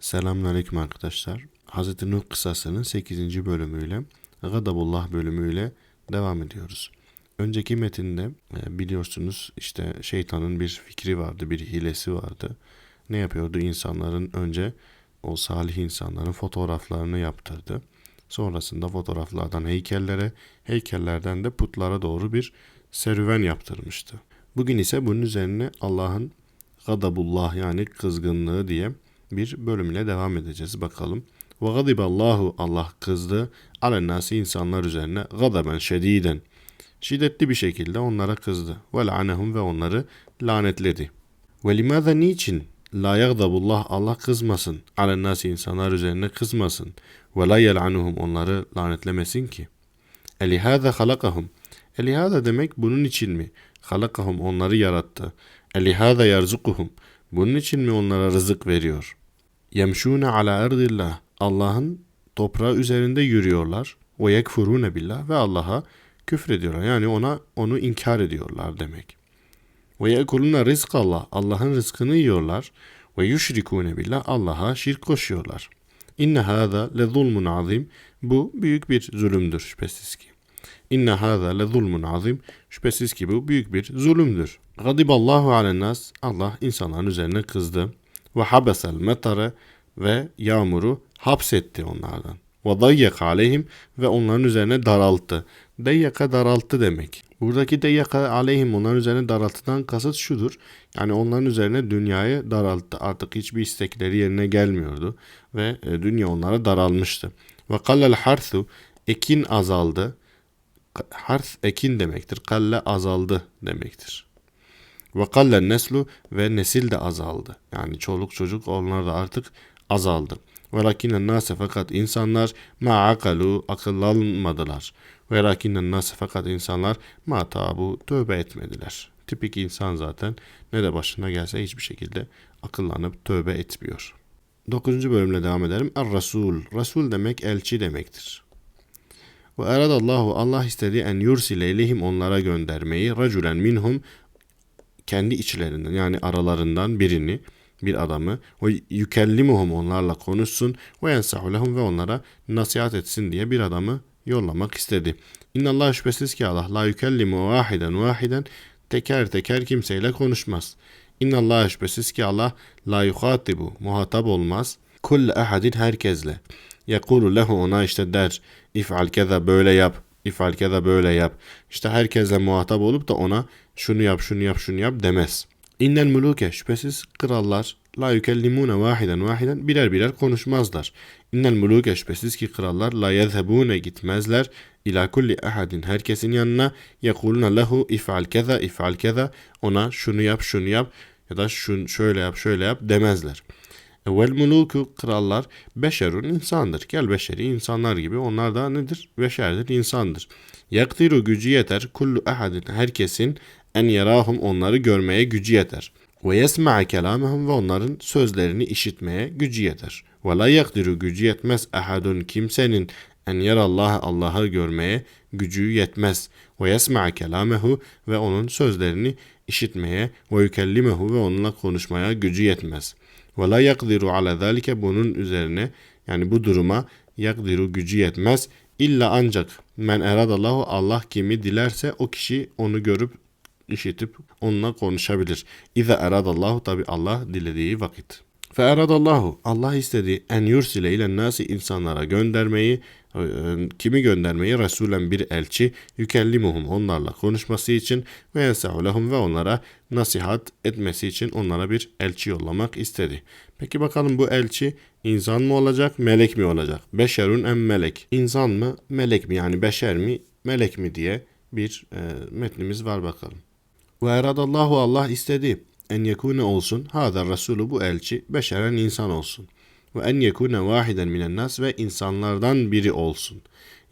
Selamünaleyküm arkadaşlar. Hz. Nuh kıssasının 8. bölümüyle Gadabullah bölümüyle devam ediyoruz. Önceki metinde e, biliyorsunuz işte şeytanın bir fikri vardı, bir hilesi vardı. Ne yapıyordu? İnsanların önce o salih insanların fotoğraflarını yaptırdı. Sonrasında fotoğraflardan heykellere, heykellerden de putlara doğru bir serüven yaptırmıştı. Bugün ise bunun üzerine Allah'ın Gadabullah yani kızgınlığı diye bir bölümle devam edeceğiz bakalım. Ve gadiballahu Allah kızdı alen nasi insanlar üzerine gadaben şediden. Şiddetli bir şekilde onlara kızdı. Ve la'anehum ve onları lanetledi. Ve limâze niçin la yagdabullah Allah kızmasın. Alen nasi insanlar üzerine kızmasın. Ve la yel'anuhum onları lanetlemesin ki. Elihâze halakahum. Elihâze demek bunun için mi? Halakahum onları yarattı. Elihâze yarzukuhum. Bunun için mi onlara rızık veriyor? Yemşûne ala erdillah. Allah'ın toprağı üzerinde yürüyorlar. Ve yekfurûne billah ve Allah'a küfrediyorlar. Yani ona onu inkar ediyorlar demek. Ve yekuluna rizk Allah. Allah'ın rızkını yiyorlar. Ve yüşrikûne billah. Allah'a şirk koşuyorlar. İnne hâzâ le zulmun azim. Bu büyük bir zulümdür şüphesiz ki. İnne hâzâ le zulmun azim. Şüphesiz ki bu büyük bir zulümdür. Gadiballahu alen nas. Allah insanların üzerine kızdı. Ve habesel metare ve yağmuru hapsetti onlardan. Ve dayyaka aleyhim ve onların üzerine daralttı. Dayyaka daralttı demek. Buradaki dayyaka aleyhim onların üzerine daralttıdan kasıt şudur. Yani onların üzerine dünyayı daralttı. Artık hiçbir istekleri yerine gelmiyordu. Ve e, dünya onlara daralmıştı. Ve kallel harsu ekin azaldı. Hars ekin demektir. Kalle azaldı demektir. Ve kallen neslu ve nesil de azaldı. Yani çoluk çocuk onlar da artık azaldı. Velakinen nase fakat insanlar ma akalu akıllanmadılar. Velakinen nase fakat insanlar ma tabu tövbe etmediler. Tipik insan zaten ne de başına gelse hiçbir şekilde akıllanıp tövbe etmiyor. 9. bölümle devam edelim. Er-Rasul. Rasul demek elçi demektir. Ve eradallahu Allah istedi en yursile ileyhim onlara göndermeyi raculen minhum kendi içlerinden yani aralarından birini bir adamı ve yükellimuhum onlarla konuşsun ve yensahu lehum ve onlara nasihat etsin diye bir adamı yollamak istedi. İnnallah şüphesiz ki Allah la yükellimu vahiden vahiden teker teker kimseyle konuşmaz. İnnallah şüphesiz ki Allah la yuhatibu muhatap olmaz. Kulle ahadin herkesle. Yekulu lehu ona işte der if'al keza böyle yap if'al keza böyle yap. İşte herkesle muhatap olup da ona şunu yap şunu yap şunu yap demez. İnnel muluke şüphesiz krallar la yükellimune vahiden vahiden birer birer konuşmazlar. İnnel muluke şüphesiz ki krallar la yezhebune gitmezler ila kulli ahadin herkesin yanına yekuluna lehu if'al keza if'al keza ona şunu yap şunu yap ya da şun şöyle yap şöyle yap demezler. Vel muluku krallar beşerun insandır. Gel beşeri insanlar gibi. Onlar da nedir? Beşerdir, insandır. Yaktiru gücü yeter. Kullu ahadin herkesin en yarahum onları görmeye gücü yeter. Ve yesma'a kelamehum ve onların sözlerini işitmeye gücü yeter. Ve la yakdiru gücü yetmez ahadun kimsenin en yarallah Allah'ı görmeye gücü yetmez. Ve yesma'a kelamehu ve onun sözlerini işitmeye ve yükellimehu ve onunla konuşmaya gücü yetmez. Ve la yakdiru ala zalike bunun üzerine yani bu duruma yakdiru gücü yetmez. İlla ancak men eradallahu Allah kimi dilerse o kişi onu görüp işitip onunla konuşabilir. İza eradallahu tabi Allah dilediği vakit. Fe eradallahu Allah istedi en yursile ile nasi insanlara göndermeyi e, kimi göndermeyi Resulen bir elçi yükellimuhum onlarla konuşması için ve yensahulahum ve onlara nasihat etmesi için onlara bir elçi yollamak istedi. Peki bakalım bu elçi insan mı olacak melek mi olacak? Beşerun em melek. İnsan mı melek mi yani beşer mi melek mi diye bir e, metnimiz var bakalım. Ve eradallahu Allah istedi en yekune olsun hâdâ Resulü bu elçi beşeren insan olsun. Ve en yekune vahiden minen nas ve insanlardan biri olsun.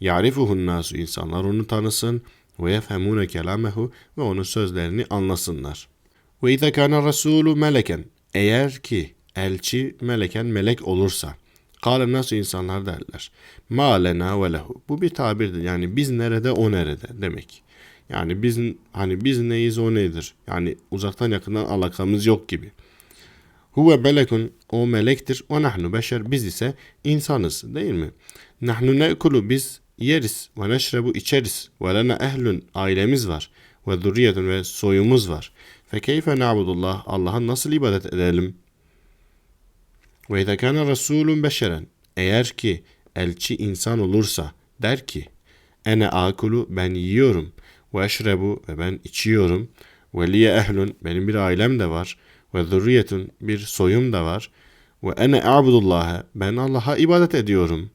Ya'rifuhun nasu insanlar onu tanısın ve yefhemune kelamehu ve onun sözlerini anlasınlar. Ve izâ kâne Resulü meleken eğer ki elçi meleken melek olursa Kâle nasıl insanlar derler. Ma lena ve lehu. Bu bir tabirdir. Yani biz nerede o nerede demek. Yani biz hani biz neyiz o nedir? Yani uzaktan yakından alakamız yok gibi. Huve melekun o melektir ve nahnu beşer biz ise insanız değil mi? Nahnu ne'kulu biz yeriz ve neşrebu içeriz ve lena ehlün ailemiz var ve zürriyetun ve soyumuz var. Fe keyfe na'budullah Allah'a nasıl ibadet edelim? Ve izâ kâne rasûlun beşeren eğer ki elçi insan olursa der ki ene akulu ben yiyorum ve eşrebu ve ben içiyorum ve liye ehlun benim bir ailem de var ve zürriyetun bir soyum da var ve ene a'budullâhe ben Allah'a ibadet ediyorum.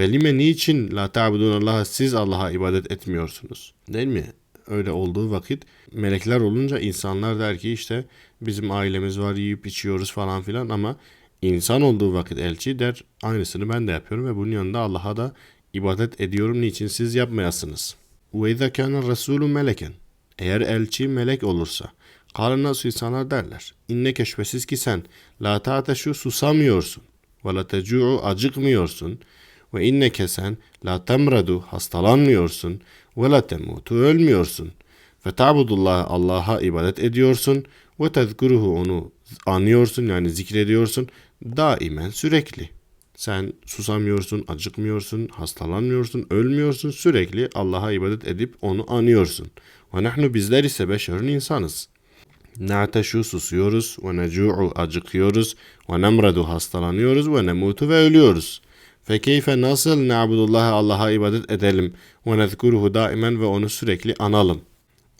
Ve lime niçin la ta'budun Allah'a siz Allah'a ibadet etmiyorsunuz? Değil mi? Öyle olduğu vakit melekler olunca insanlar der ki işte bizim ailemiz var yiyip içiyoruz falan filan ama insan olduğu vakit elçi der aynısını ben de yapıyorum ve bunun yanında Allah'a da ibadet ediyorum niçin siz yapmayasınız? Ve izâ kâne meleken eğer elçi melek olursa Kâle nasıl insanlar derler. İnneke şüphesiz ki sen la ta'teşu susamıyorsun ve la tecu'u acıkmıyorsun ve inneke sen la temredu hastalanmıyorsun ve la temutu ölmüyorsun. Ve ta'budullah Allah'a ibadet ediyorsun ve tezkuruhu onu anıyorsun yani zikrediyorsun daimen sürekli. Sen susamıyorsun, acıkmıyorsun, hastalanmıyorsun, ölmüyorsun. Sürekli Allah'a ibadet edip onu anıyorsun. Ve nahnu bizler ise beşerun insanız. Na'teşu susuyoruz ve necu'u acıkıyoruz ve nemredu hastalanıyoruz ve nemutu ve ölüyoruz. Fe keyfe nasıl na'budullaha Allah'a ibadet edelim ve nezkuruhu daimen ve onu sürekli analım.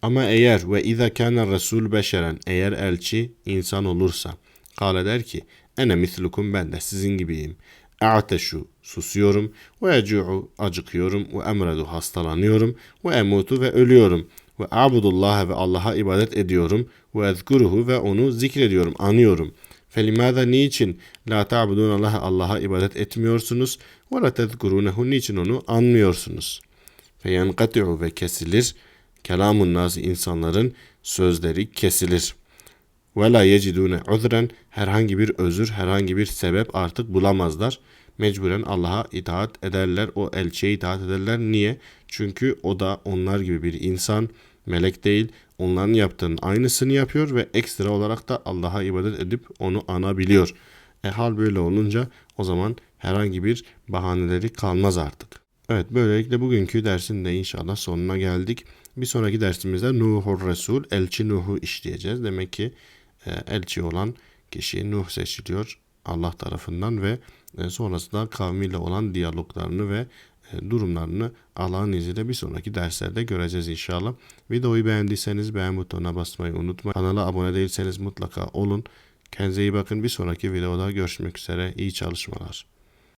Ama eğer ve izâ kâne resul beşeren eğer elçi insan olursa kâle der ki ene mislukum ben de sizin gibiyim. A'teşu susuyorum ve ecu'u acıkıyorum ve emredu hastalanıyorum ve emutu ve ölüyorum ve abudullaha ve Allah'a ibadet ediyorum ve ezkuruhu ve onu zikrediyorum, anıyorum. Felimâza niçin la ta'budun Allah'a Allah'a ibadet etmiyorsunuz ve la tezkurunehu niçin onu anmıyorsunuz? Feyenkati'u ve kesilir. Kelamun nasi insanların sözleri kesilir. Ve la yecidune uzren herhangi bir özür, herhangi bir sebep artık bulamazlar. Mecburen Allah'a itaat ederler, o elçiye itaat ederler. Niye? Çünkü o da onlar gibi bir insan, melek değil. Onların yaptığının aynısını yapıyor ve ekstra olarak da Allah'a ibadet edip onu anabiliyor. E hal böyle olunca o zaman herhangi bir bahaneleri kalmaz artık. Evet böylelikle bugünkü dersin de inşallah sonuna geldik. Bir sonraki dersimizde Nuhur Resul, Elçi Nuh'u işleyeceğiz. Demek ki elçi olan kişi Nuh seçiliyor Allah tarafından ve e, sonrasında kavmiyle olan diyaloglarını ve e, durumlarını Allah'ın izniyle bir sonraki derslerde göreceğiz inşallah. Videoyu beğendiyseniz beğen butonuna basmayı unutmayın. Kanala abone değilseniz mutlaka olun. Kendinize iyi bakın. Bir sonraki videoda görüşmek üzere. İyi çalışmalar.